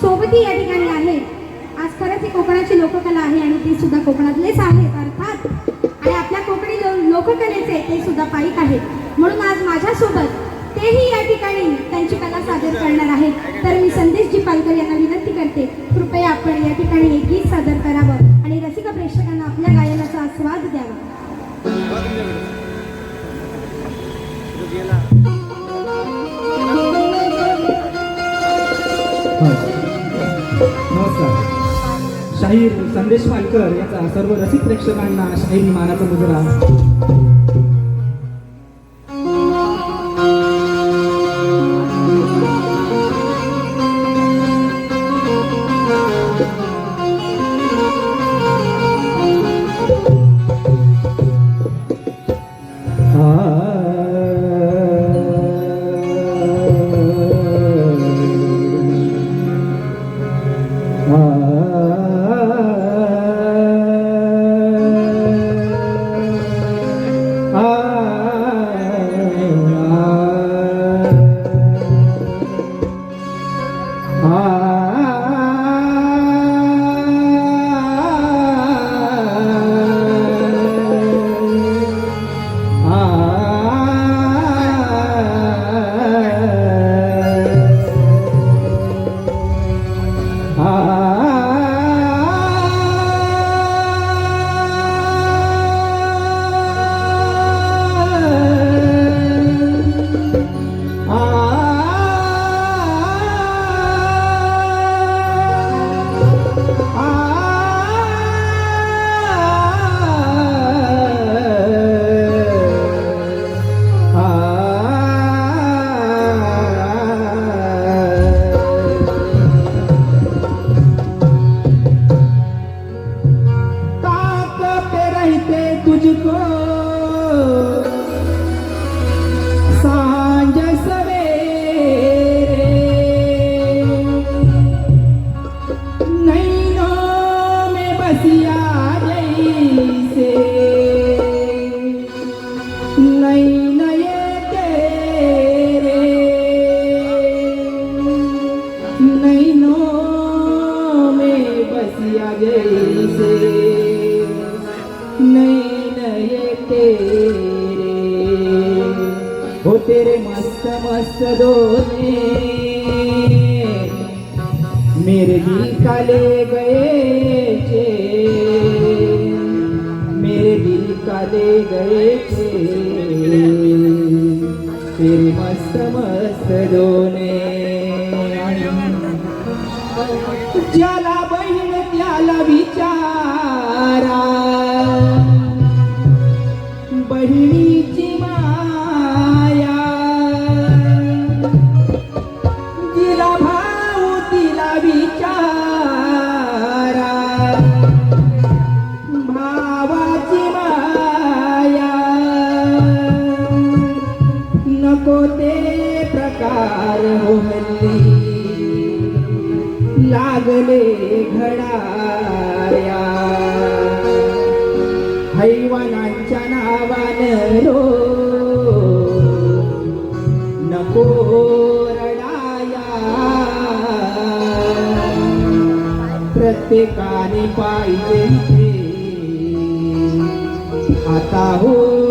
सोबती या ठिकाणी आहेत आज खरंच ही कोकणाची लोककला आहे आणि ती सुद्धा कोकणातलेच आहेत अर्थात. आणि आपल्या कोकणी लोककलेचे ते सुद्धा पाईक आहेत. म्हणून आज माझ्यासोबत तेही या ठिकाणी त्यांची कला सादर करणार आहेत. तर मी संदेशजी पालकर यांना विनंती करते कृपया आपण या ठिकाणी एक गीत सादर करावं आणि रसिक प्रेक्षकांना आपल्या गायनाचा आस्वाद द्यावा. शाहीर संदेश पालकर याचा सर्व रसिक प्रेक्षकांना शाहीर मानाचा मुजरा ah, ah, जैसे नैन तेरे। हो तेरे मस्त मस्त दोने। मेरे दिल काले गए चे मेरे दिल काले गए चे तेरे मस्त मस्त दोने। ज्याला त्याला विचारा. बहिणीची माया. तिला भाऊ तिला विचारा. भावाची माया. नको ते प्रकार हो लागले घडाया. हैवानांच्या नावानं रो. नको रडाया. प्रत्येकाने पाहिजे आता हो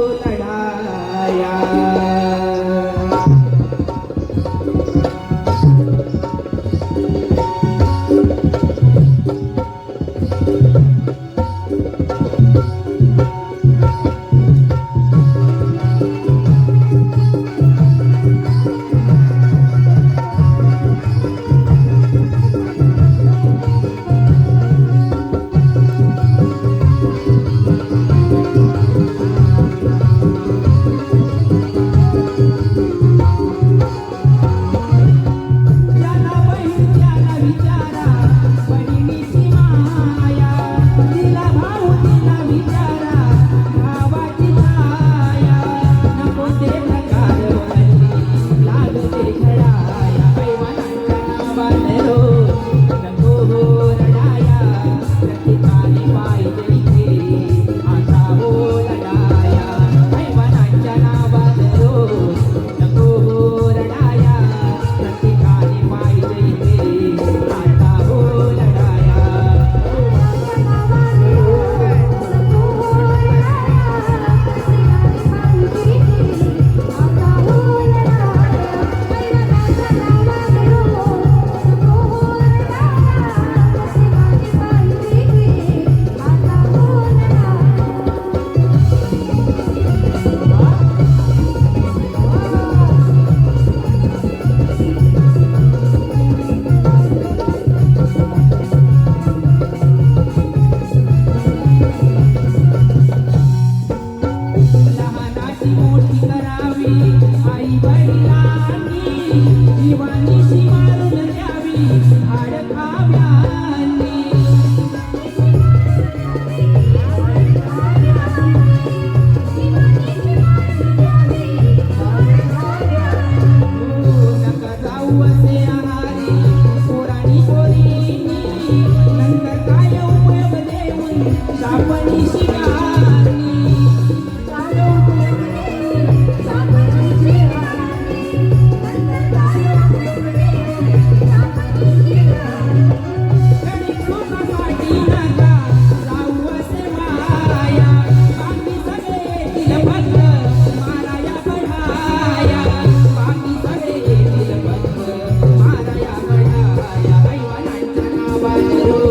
Thank you.